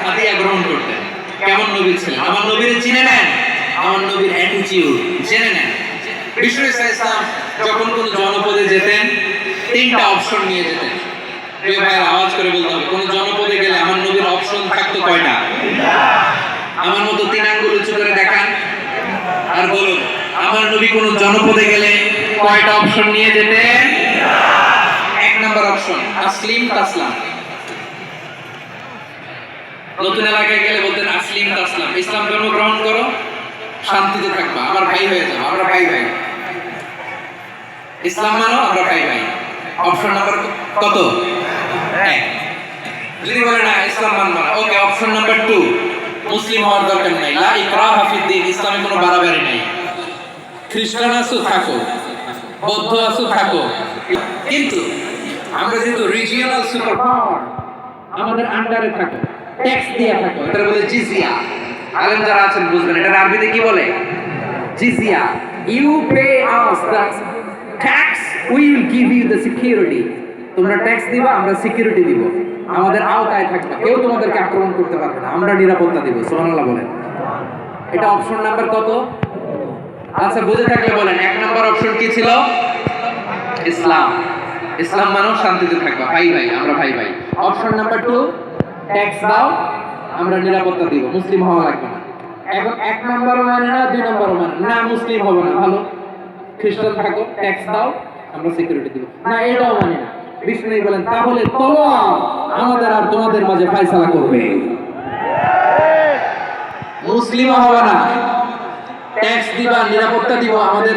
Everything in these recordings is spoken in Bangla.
হাদিয়া গ্রহণ করতেন। কেমন নবী ছিলেন আমার নবীর চিনে নেন। আমার নবীর অ্যাটিটিউড জেনে নেন। বিষ্ণু ইসলাম যখন কোন জনপদে যেতেন, তিনটা অপশন নিয়ে যেতেন। প্রিয় ভাইয়ের, আওয়াজ করে বলতে হবে, কোন জনপদে গেলে আমার নবীর অপশন থাকতো কয়টা? আমার মতো তিন আঙ্গুল উঁচু করে দেখান আর বলুন, আমার নবী কোন জনপদে গেলে কয়টা অপশন নিয়ে যেতেন? এক নাম্বার অপশন আসলিম তাসলাম। নতুন এলাকায় গেলে বলতেন আসলিম তাসলাম। ইসলাম ধর্ম গ্রহণ করো, শান্তিতে থাকবা। আমার ভাই হয়ে যাও, আমরা ভাই ভাই। ইসলাম মানো, আমরা ভাই ভাই। অপশন নাম্বার কত? যদি বলে না, ইসলাম মানবো না, ওকে অপশন নাম্বার টু মুসলিম হওয়ার দরকার নাই। লা ইসলামে কোনো বাড়াবাড়ি নাই। খ্রিস্টান আছো, থাকো। বৌদ্ধ আছো, থাকো। কিন্তু আমরা যেহেতু রিজিওনাল সুপার আমাদের আন্ডারে থাকো। ট্যাক্স দিয়ে থাকো। এটা বলে জিজিয়া। আলেম যারা আছেন, বুঝবেন এটা আরবিতে কি বলে? জিজিয়া। You pay us the tax we will give you the security তোমরা ট্যাক্স দিবা, আমরা সিকিউরিটি দিব। আমাদের আওতায় থাকবে। কেউ তোমাদেরকে আক্রমণ করতে পারবে না। আমরা নিরাপত্তা দিব, সুবহানাল্লাহ বলেন। এটা অপশন নাম্বার কত? আচ্ছা বুঝে থাকলে বলেন, এক নাম্বার অপশন কি ছিল? ইসলাম। ইসলাম মানব শান্তিতে থাকবা। ভাই ভাই, আমরা ভাই ভাই। অপশন নাম্বার টু ট্যাক্স দাও, আমরা নিরাপত্তা দিব, মুসলিম হওয়া লাগবে না। এখন এক নম্বরও মানে না, দুই নম্বরও মানে না। মুসলিম হবে না, ভালো। খ্রিস্টান থাকো, ট্যাক্স দাও, আমরা সিকিউরিটি দিব। না, এটাও মানে না। বিষ্ণু বলেন, তাহলে তলোয়ার আমাদের আর তোমাদের মাঝে ফাইসালা করবে। মুসলিম হবে না। ট্যাক্স দিবা, নিরাপত্তা দিব আমাদের।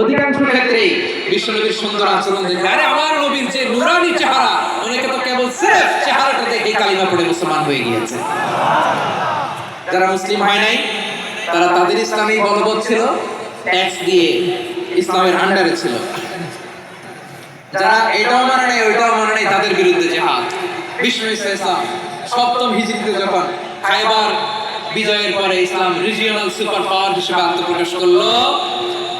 অধিকাংশ ক্ষেত্রেই বিশ্বনবীর সুন্দর আচরণ দেখে আরে আমার নবীর যে নুরানি চেহারা, অনেকে তো কেবল সির্ফ চেহারাটা দেখে কালিমা পড়ে মুসলমান হয়ে গিয়েছে। যারা মুসলিম হয় নাই, তারা তাদের ইসলামী বলবৎ ছিল ট্যাক্স দিয়ে ইসলামের আন্ডারে ছিল। যারা এটাও মানে নাই, ওইটাও মানে নাই, তাদের বিরুদ্ধে জেহাদ। বিষ্ণু ইসলাম, সপ্তম হিজরিতে যখন খাইবার বিজয়ের পরে ইসলাম রিজিওনাল সুপার পাওয়ার হিসেবে আত্মপ্রকাশ করল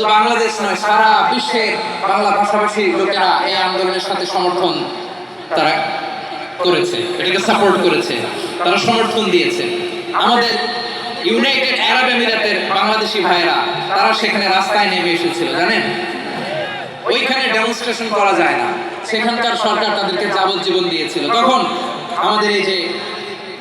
শুধু বাংলাদেশ নয়, সারা বিশ্বের বাংলা ভাষাভাষী লোকেরা এই আন্দোলনের সাথে সমর্থন তারা করেছে, এটাকে সাপোর্ট করেছে, তারা সমর্থন দিয়েছে। আমাদের ইউনাইটেড আরব এমিরেটের বাংলাদেশি ভাইরা তারা সেখানে রাস্তায় নেমে এসেছিল, জানেন? ওইখানে ডেমনস্ট্রেশন করা যায় না। সেখানকার সরকার তাদেরকে যাবজ্জীবন দিয়েছিল। তখন আমাদের এই যে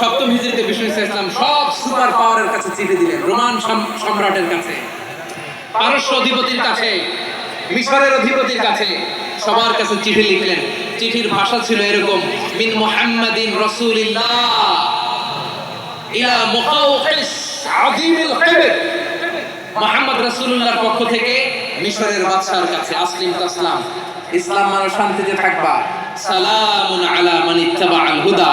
সপ্তম হিজরিতে বিষ্ণু ইসলাম সব সুপার পাওয়ারের কাছে চিঠি দিলেন, রোমান সম্রাটের কাছে। পারস্য অধিপতির কাছে, মিশরের অধিপতির কাছে সবার কাছে চিঠি লিখলেন। চিঠির ভাষা ছিল এরকম, মিন মুহাম্মাদিন রাসূলিল্লাহ ইলা মুকাওকিস আযীমিল কিবর মোহাম্মদ রাসূলুল্লাহর পক্ষ থেকে মিশরের বাদশার কাছে, আসলিম তাসলাম ইসলাম। মানে শান্তিতে থাকবা। সালামুন আলা মান ইত্তাবাআল হুদা।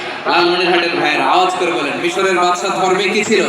লালমনিরহাটের ভাইয়ের আওয়াজ করে বলেন মিশরের বাদশা ধর্মে কি ছিল?